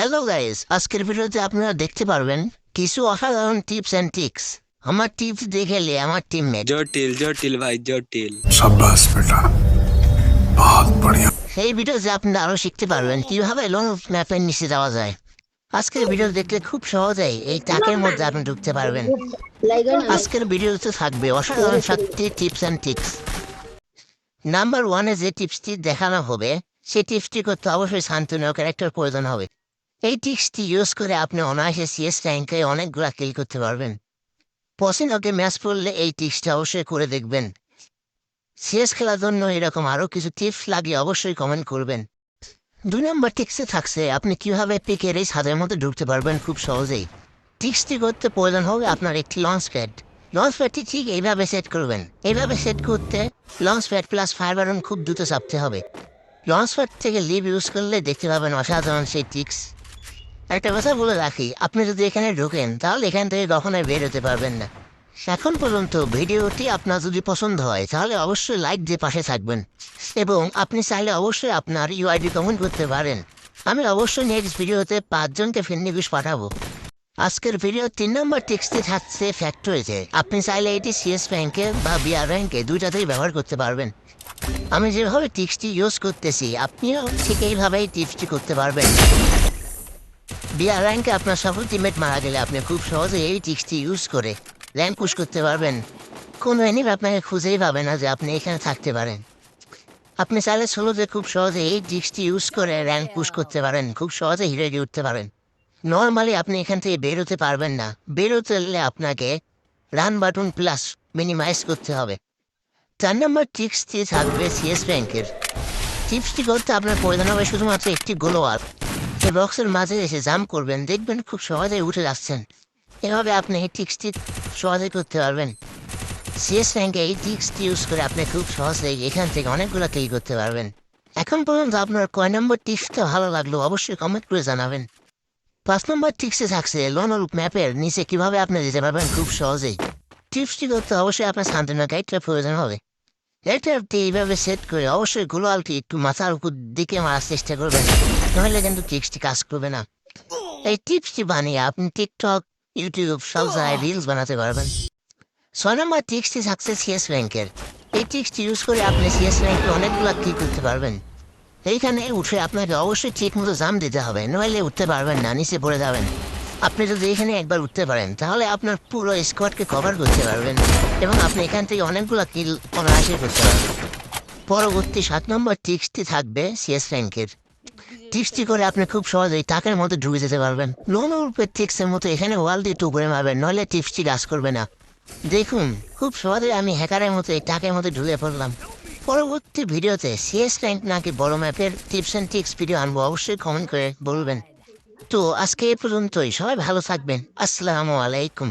Hello guys আজকের ভিডিওতে আপনারা দেখতে পারবেন কিছু অসাধারণ টিপস অ্যান্ড ট্রিক্স আমার টিপস দেখেলে আমার টিম জটিল জটিল ভাই জটিল। সাব্বাস বেটা। বহুত বড়িয়া। এই ভিডিওতে আপনারা আরও শিখতে পারবেন কীভাবে লং ম্যাপের নিচে যাওয়া যায়। আজকের ভিডিও দেখলে খুব সহজেই এই টাকের মধ্যে আপনি ঢুকতে পারবেন। আজকের ভিডিওতে থাকবে অসাধারণ সাতটি টিপস অ্যান্ড ট্রিক্স নাম্বার ওয়ানে যে টিপসটি দেখানো হবে সেই টিপসটি করতে অবশ্যই শান্তনীয় ক্যারেক্টার প্রয়োজন হবে। এই টিক্সটি ইউজ করে আপনি অনায়াসে সিএস র্যাঙ্কে অনেকগুলা কিল করতে পারবেন। পছন্দকে ম্যাচ পড়লে এই টিপসটা অবশ্যই করে দেখবেন। সিএস খেলার জন্য এরকম আরও কিছু টিপস লাগিয়ে অবশ্যই কমেন্ট করবেন। দুই নম্বর টিক্সে থাকছে, আপনি কীভাবে পিকের এই ছাদের মধ্যে ঢুকতে পারবেন খুব সহজেই। টিক্সটি করতে প্রয়োজন হবে আপনার একটি লঞ্চ প্যাড লঞ্চ প্যাডটি ঠিক এইভাবে সেট করবেন। এইভাবে সেট করতে লঞ্চ প্যাড প্লাস ফায়ার খুব দ্রুত চাপতে হবে। লঞ্চ প্যাড থেকে লিভ ইউজ করলে দেখতে পাবেন অসাধারণ সেই টিক্স। একটা কথা বলে রাখি, আপনি যদি এখানে ঢোকেন, তাহলে এখান থেকে কখনোই বের হতে পারবেন না। এখন পর্যন্ত ভিডিওটি আপনার যদি পছন্দ হয়, তাহলে অবশ্যই লাইক দিয়ে পাশে থাকবেন। এবং আপনি চাইলে অবশ্যই আপনার ইউআইডি কমেন্ট করতে পারেন। আমি অবশ্যই নেক্সট ভিডিওতে পাঁচজনকে রিকোয়েস্ট পাঠাবো। আজকের ভিডিও তিন নম্বর টিক্সটি থাকছে ফ্যাক্টরিতে আপনি চাইলে এটি সিএস ব্যাংকে বা বিআর ব্যাংকে দুইটাতেই ব্যবহার করতে পারবেন। আমি যেভাবে টিক্সটি ইউজ করতেছি, আপনিও ঠিক এইভাবেই টিপসটি করতে পারবেন। বিআর র্যাঙ্কে আপনার সকল টিমমেট মারা গেলে আপনি খুব সহজে এই টিক্সটি ইউজ করে র্যাঙ্ক পুশ করতে পারবেন কোনো এনিম আপনাকে খুঁজেই পাবে না যে আপনি এখানে থাকতে পারেন আপনি চাইলে সোলোতে খুব সহজে এই টিক্সটি ইউজ করে র্যাঙ্ক পুশ করতে পারেন খুব সহজে হিরে দিয়ে উঠতে পারেন নর্মালি আপনি এখান থেকে বেরোতে পারবেন না বেরোতে হলে আপনাকে রান বাটন প্লাস মিনিমাইজ করতে হবে চার নম্বর টিক্সটি থাকবে সিএস ব্যাংকের টিপসটি করতে আপনার প্রয়োজন হবে শুধুমাত্র একটি গোলোয়ার এই বক্সের মাঝে এসে জাম্প করবেন, দেখবেন খুব সহজেই উঠে যাচ্ছেন। এভাবে আপনি এই টিক্সটি সহজে করতে পারবেন। সিএস র্যাঙ্কে এই টিক্সটি ইউজ করে আপনি খুব সহজেই এখান থেকে অনেকগুলো ক্লিক করতে পারবেন। এখন পর্যন্ত আপনার কয় নম্বর টিপসটা ভালো লাগল অবশ্যই কমেন্ট করে জানাবেন। পাঁচ নম্বর টিপসে থাকছে লোনার ম্যাপের নিচে কীভাবে আপনি যেতে পারবেন খুব সহজেই। টিপসটি করতে অবশ্যই আপনার শান্তনা গাইডটা প্রয়োজন হবে। এয়ারটেলটি এইভাবে সেট করে অবশ্যই গোলালটি একটু মাথার উপর দিকে মারার চেষ্টা করবেন। নাহলে কিন্তু টিপসটি কাজ করবে না। এই টিপসটি বানিয়ে আপনি টিকটক, ইউটিউব সব জায়গায় রিলস বানাতে পারবেন। ছয় নম্বর টিক্সটি থাকছে সিএস ব্যাংকের এই টিক্সটি ইউজ করে আপনি সিএস ব্যাংকে অনেকগুলো ক্লিক করতে পারবেন। এইখানে উঠে আপনাকে অবশ্যই ঠিক মতো জাম দিতে হবে, নইলে উঠতে পারবেন না, নিচে পড়ে যাবেন। আপনি যদি এখানে একবার উঠতে পারেন, তাহলে আপনার পুরো স্কোয়াডকে কভার করতে পারবেন এবং আপনি এখান থেকে অনেকগুলো কিল অনায়াসে করতে পারবেন। পরবর্তী সাত নম্বর টিক্সটি থাকবে সিএস র্যাঙ্কের টিক্সটি করে আপনি খুব সহজেই টাকার মতো ঢুকে যেতে পারবেন। লোন রূপের টিক্সের মতো এখানে ওয়াল দিয়ে টুকরে মারবেন, নইলে টিপসটি কাজ করবে না। দেখুন, খুব সহজে আমি হ্যাকারের মতো এই টাকার মতো ঢুকে পড়লাম। পরবর্তী ভিডিওতে সিএস র্যাঙ্ক নাকি বড় ম্যাপের টিপস অ্যান্ড টিক্স ভিডিও আনব অবশ্যই কমেন্ট করে বলবেন। তো আজকে এ পর্যন্তই, সবাই ভালো থাকবেন। আসসালামু আলাইকুম।